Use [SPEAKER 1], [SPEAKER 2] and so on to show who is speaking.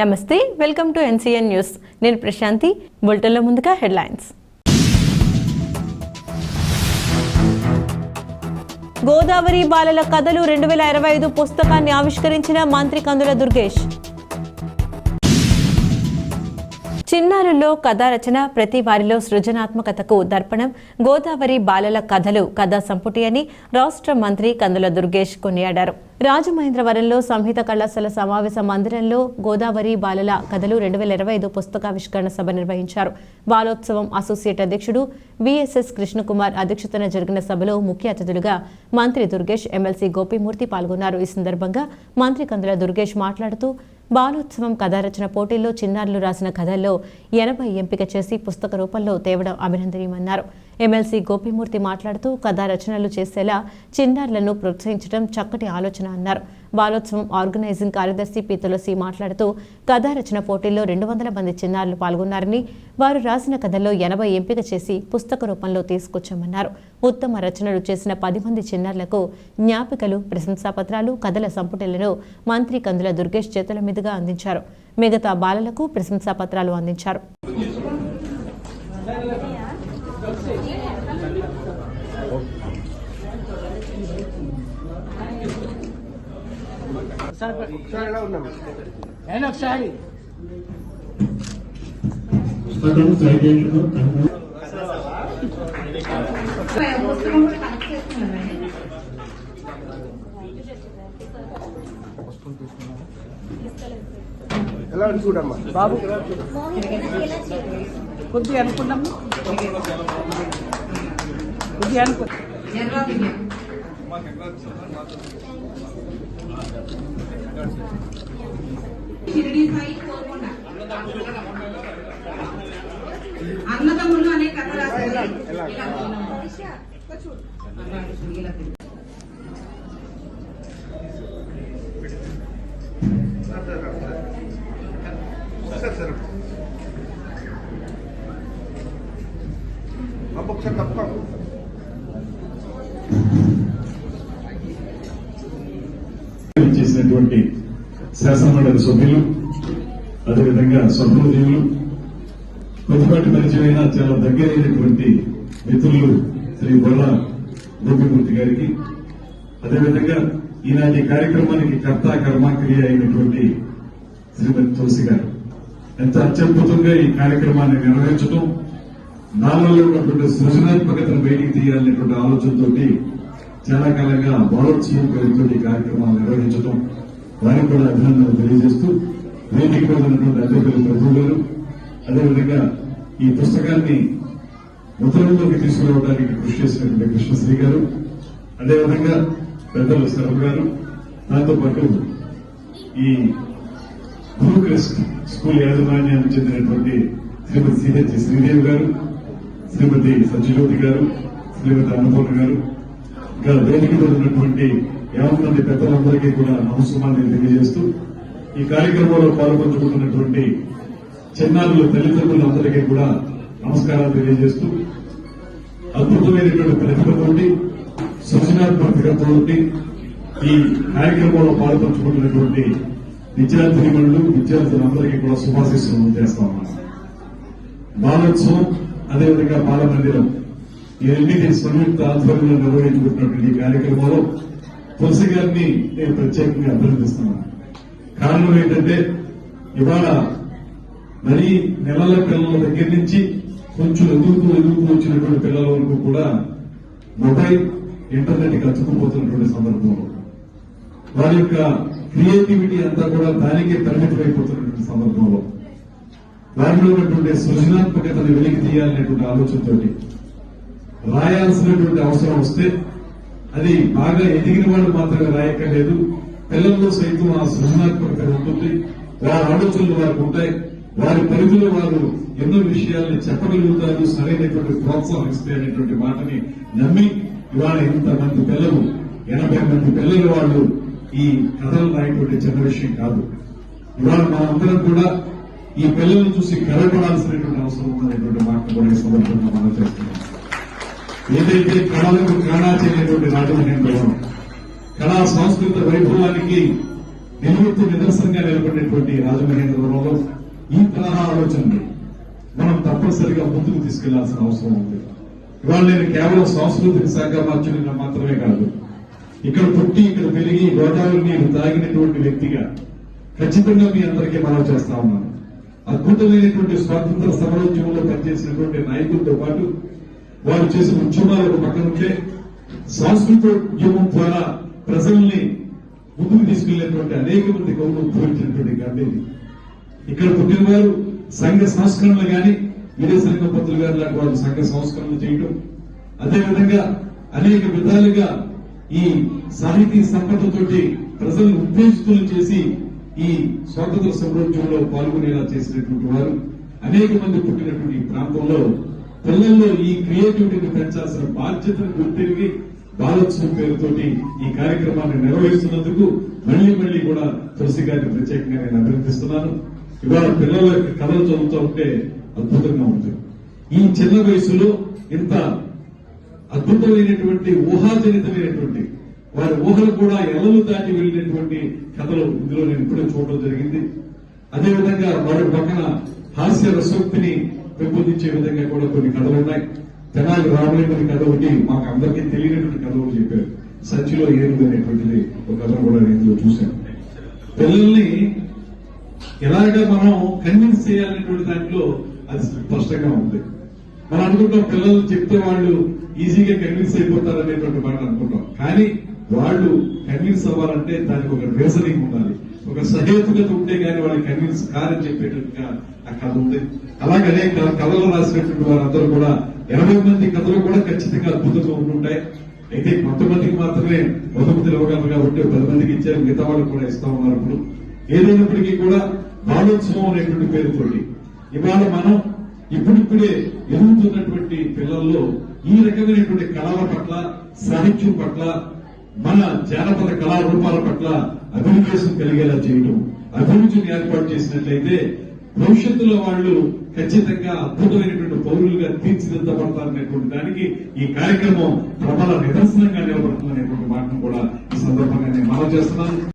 [SPEAKER 1] నమస్తే welcome to NCN news. నేను ప్రశాంతి బులెటిన్లో ముందుగా హెడ్లైన్స్. గోదావరి బాలల కథలు రెండు వేల ఇరవై ఐదు పుస్తకాన్ని ఆవిష్కరించిన మంత్రి కందుల దుర్గేష్. చిన్నారుల్లో కథా రచన ప్రతి వారిలో సృజనాత్మకతకు దర్పణం గోదావరి బాలల కథలు కథా సంపుటి అని రాష్ట్ర మంత్రి కందుల దుర్గేష్ కొనియాడారు. రాజమహేంద్రవరంలో సంహిత కళాశాల సమావేశ మందిరంలో గోదావరి బాలల కథలు రెండు వేల ఇరవై ఐదు పుస్తకావిష్కరణ సభ నిర్వహించారు. బాలోత్సవం అసోసియేట్ అధ్యక్షుడు విఎస్ఎస్ కృష్ణకుమార్ అధ్యక్షతన జరిగిన సభలో ముఖ్య అతిథులుగా మంత్రి దుర్గేష్ ఎమ్మెల్సీ గోపిమూర్తి పాల్గొన్నారు. ఈ సందర్భంగా మంత్రి కందుల దుర్గేష్ మాట్లాడుతూ బాలోత్సవం కథారచన పోటీల్లో చిన్నారులు రాసిన కథల్లో ఎనభై ఎంపిక చేసి పుస్తక రూపంలో తేవడం అభినందనీయమన్నారు. ఎమ్మెల్సీ గోపిమూర్తి మాట్లాడుతూ కథా రచనలు చేసేలా చిన్నారులను ప్రోత్సహించడం చక్కటి ఆలోచన అన్నారు. బాలోత్సవం ఆర్గనైజింగ్ కార్యదర్శి పీతలసి మాట్లాడుతూ కథా రచన పోటీల్లో రెండు వందల మంది చిన్నారులు పాల్గొన్నారని వారు రాసిన కథల్లో ఎనభై ఎంపిక చేసి పుస్తక రూపంలో తీసుకొచ్చామన్నారు. ఉత్తమ రచనలు చేసిన పది మంది చిన్నారులకు జ్ఞాపికలు ప్రశంసాపత్రాలు కథల సంపుటలను మంత్రి కందుల దుర్గేష్ చేతుల మీదుగా అందించారు. మిగతా బాలలకు ప్రశంసాపత్రాలు అందించారు.
[SPEAKER 2] నేను ఒకసారి.
[SPEAKER 3] ఎలా ఉంది చూడమ్మా
[SPEAKER 2] బాబు. కొద్దిగా అనుకున్నాము కొద్దిగా అనుకో
[SPEAKER 4] షిరిడి సాయి కోరుకొండ అన్నదమ్ములు అనే కథ రాసింది ఇలా ఇలా
[SPEAKER 3] సరే
[SPEAKER 5] శాసనమండలి సభ్యులు అదేవిధంగా స్వప్నదేవులు కొద్దిపాటి పరిచయమైన చాలా దగ్గరైనటువంటి మిత్రులు శ్రీ బొల్ల గోపిమూర్తి గారికి అదేవిధంగా ఈనాటి కార్యక్రమానికి కర్త కర్మక్రియ అయినటువంటి శ్రీమతి తులసి గారు. ఎంత అత్యద్భుతంగా ఈ కార్యక్రమాన్ని నిర్వహించడం నాలో ఉన్నటువంటి సృజనాత్మకతను బయటికి తీయాలనేటువంటి ఆలోచనతోటి చాలా కాలంగా బాలోత్సవం పేరుతో ఈ కార్యక్రమాలు నిర్వహించడం వారికి కూడా అభినందనలు తెలియజేస్తూ వేదిక మీద ఉన్నటువంటి అధ్యక్షులు ప్రభు గారు అదేవిధంగా ఈ పుస్తకాన్ని ముద్రలోకి తీసుకురావడానికి కృషి చేసినటువంటి కృష్ణశ్రీ గారు అదేవిధంగా పెద్దలు శరభ్ గారు దాంతోపాటు ఈ బ్రూక్రెస్ట్ స్కూల్ యాజమాన్యానికి చెందినటువంటి శ్రీమతి సిహెచ్ శ్రీదేవి గారు శ్రీమతి సత్యజ్యోతి గారు శ్రీమతి అన్నపూర్ణ గారు ఇంకా వేదిక ఉన్నటువంటి యాభై పెద్దలందరికీ కూడా నమస్కారాన్ని తెలియజేస్తూ ఈ కార్యక్రమంలో పాల్పంచుకుంటున్నటువంటి చిన్నారుల తల్లిదండ్రులందరికీ కూడా నమస్కారాలు తెలియజేస్తూ అద్భుతమైనటువంటి ప్రతిభతోటి సృజనాత్మకతతోటి ఈ కార్యక్రమంలో పాల్పంచుకుంటున్నటువంటి విద్యార్థినిమణులు విద్యార్థులందరికీ కూడా శుభాశిస్సులు చేస్తా ఉన్నాను. బాలోత్సవం అదేవిధంగా బాలమందిరం ఈ రెండింటి సంయుక్త ఆధ్వర్యంలో నిర్వహించుకుంటున్నటువంటి ఈ కార్యక్రమంలో తులసి గారిని నేను ప్రత్యేకంగా అభినందిస్తున్నాను. కారణం ఏంటంటే ఇవాళ మరీ నెలల పిల్లల దగ్గర నుంచి కొంచెం ఎదుగుతూ ఎదుగుతూ వచ్చినటువంటి పిల్లల వరకు కూడా మొబైల్ ఇంటర్నెట్కి అతుక్కుపోతున్నటువంటి సందర్భంలో. వారి యొక్క క్రియేటివిటీ అంతా కూడా దానికే పరిమితమైపోతున్నటువంటి సందర్భంలో. వారిలో ఉన్నటువంటి సృజనాత్మకతను వెలికి తీయాలనేటువంటి ఆలోచనతోటి రాయాల్సినటువంటి అవసరం వస్తే అది బాగా ఎదిగిన వాళ్ళు మాత్రమే రాయక్కర్లేదు. పిల్లల్లో సైతం ఆ సృజనాత్మకత ఉంటుంది. వారి ఆలోచనలు వారికి ఉంటాయి. వారి పరిధిలో వారు ఎన్నో విషయాల్ని చెప్పగలుగుతారు. సరైనటువంటి ప్రోత్సాహం ఇస్తే అనేటువంటి మాటని నమ్మి ఇవాళ ఇంతమంది పిల్లలు ఎనభై మంది పిల్లలు వాళ్ళు ఈ కథలు రాయటువంటి చిన్న విషయం కాదు. ఇవాళ మనందరం కూడా ఈ పిల్లల్ని చూసి గర్వపడాల్సినటువంటి అవసరం ఉందనేటువంటి మాట కూడా ఈ సందర్భంగా మనం చేస్తున్నాం. ఏదైతే కళలకు కాణా సంస్కృత వైభవానికి నిలువెత్తు నిదర్శనంగా నిలబడినటువంటి రాజమహేంద్రవరంలో ఈ తరహా ఆలోచనని మనం తప్పనిసరిగా ముందుకు తీసుకెళ్ళాల్సిన అవసరం ఉంది. ఇవాళ నేను కేవలం సాంస్కృతిక శాఖ మార్చునిగా మాత్రమే కాదు ఇక్కడ పుట్టి ఇక్కడ పెరిగి గోదావరి నీరు తాగినటువంటి వ్యక్తిగా ఖచ్చితంగా మీ అందరికీ మనం చేస్తా ఉన్నాను అద్భుతమైనటువంటి స్వాతంత్ర సమరోద్యమంలో పనిచేసినటువంటి నాయకులతో పాటు వారు చేసిన ఉద్యమాలకు పక్కనుంటే సాంస్కృతిక ఉద్యమం ద్వారా ప్రజల్ని ముందుకు తీసుకెళ్ళేటువంటి అనేక మంది కవులు ఉద్భవించినటువంటి గాంధీజీ. ఇక్కడ పుట్టిన వారు సంఘ సంస్కరణలు కానీ విదేశాంగ పంతులు గారు లాంటి వాళ్ళు సంఘ సంస్కరణలు చేయడం అదేవిధంగా అనేక విధాలుగా ఈ సాహితీ సంపదతోటి ప్రజలను ఉత్తేజితులు చేసి ఈ స్వాతంత్ర సమరోద్యమంలో పాల్గొనేలా చేసినటువంటి వారు. అనేక మంది పుట్టినటువంటి ఈ ప్రాంతంలో పిల్లల్లో ఈ క్రియేటివిటీని పెంచాల్సిన బాధ్యతను గుర్తిరిగి బాలోత్సవం పేరుతోటి ఈ కార్యక్రమాన్ని నిర్వహిస్తున్నందుకు మళ్ళీ మళ్ళీ కూడా తులసి గారిని ప్రత్యేకంగా నేను అభినందిస్తున్నాను. ఇవాళ పిల్లల యొక్క కథలు చదువుతూ ఉంటే అద్భుతంగా ఉంటుంది. ఈ చిన్న వయసులో ఇంత అద్భుతమైనటువంటి ఊహాజనితమైనటువంటి వారి ఊహలు కూడా ఎలలు దాటి వెళ్ళినటువంటి కథలు ఇందులో నేను ఇప్పుడే చూడడం జరిగింది. అదేవిధంగా వారి పక్కన హాస్య రసోక్తిని పెంపొందించే విధంగా కూడా కొన్ని కథలు ఉన్నాయి. తెనాలి రామలింగని కథ ఒకటి మాకు అందరికీ తెలియనటువంటి కథ ఒకటి చెప్పారు. సచిలో ఏనుగు అనేటువంటిది ఒక కథ కూడా నేను చూశాను. పిల్లల్ని ఎలాగ మనం కన్విన్స్ చేయాలనేటువంటి దాంట్లో అది స్పష్టంగా ఉంది. మనం అనుకుంటాం పిల్లలు చెప్తే వాళ్ళు ఈజీగా కన్విన్స్ అయిపోతారు అనేటువంటి మాట అనుకుంటాం. కానీ వాళ్ళు కన్విన్స్ అవ్వాలంటే దానికి ఒక రీజనింగ్ ఉండాలి. ఒక సహేతుకత ఉంటే కానీ వాళ్ళకి కన్విన్స్ కారని చెప్పేటట్టుగా ఆ కథ ఉంది. అలాగే అనేక కథలు రాసినటువంటి వారందరూ కూడా ఎనభై మంది కథలు కూడా ఖచ్చితంగా అద్భుతంగా ఉంటుంటాయి అయితే కొంతమందికి మాత్రమే బహుమతి ఇవ్వగలరు ఉంటే పది మందికి ఇచ్చారు మిగతా వాళ్ళకి కూడా ఇస్తా ఉన్నారు ఇప్పుడు. ఏదైనప్పటికీ కూడా బాలోత్సవం అనేటువంటి పేరుతోటి ఇవాళ మనం ఇప్పుడిప్పుడే ఎదుగుతున్నటువంటి పిల్లల్లో ఈ రకమైనటువంటి కళల పట్ల సాహిత్యం పట్ల మన జానపద కళారూపాల పట్ల అభినివేశం కలిగేలా చేయడం అభిరుచిని ఏర్పాటు చేసినట్లయితే భవిష్యత్తులో వాళ్ళు ఖచ్చితంగా అద్భుతమైనటువంటి పౌరులుగా తీర్చిదిద్దబడతారనేటువంటి దానికి ఈ కార్యక్రమం ప్రబల నిదర్శనంగా నిలబడుతుందనేటువంటి మాటను కూడా ఈ సందర్భంగా నేను మనం చేస్తున్నాను.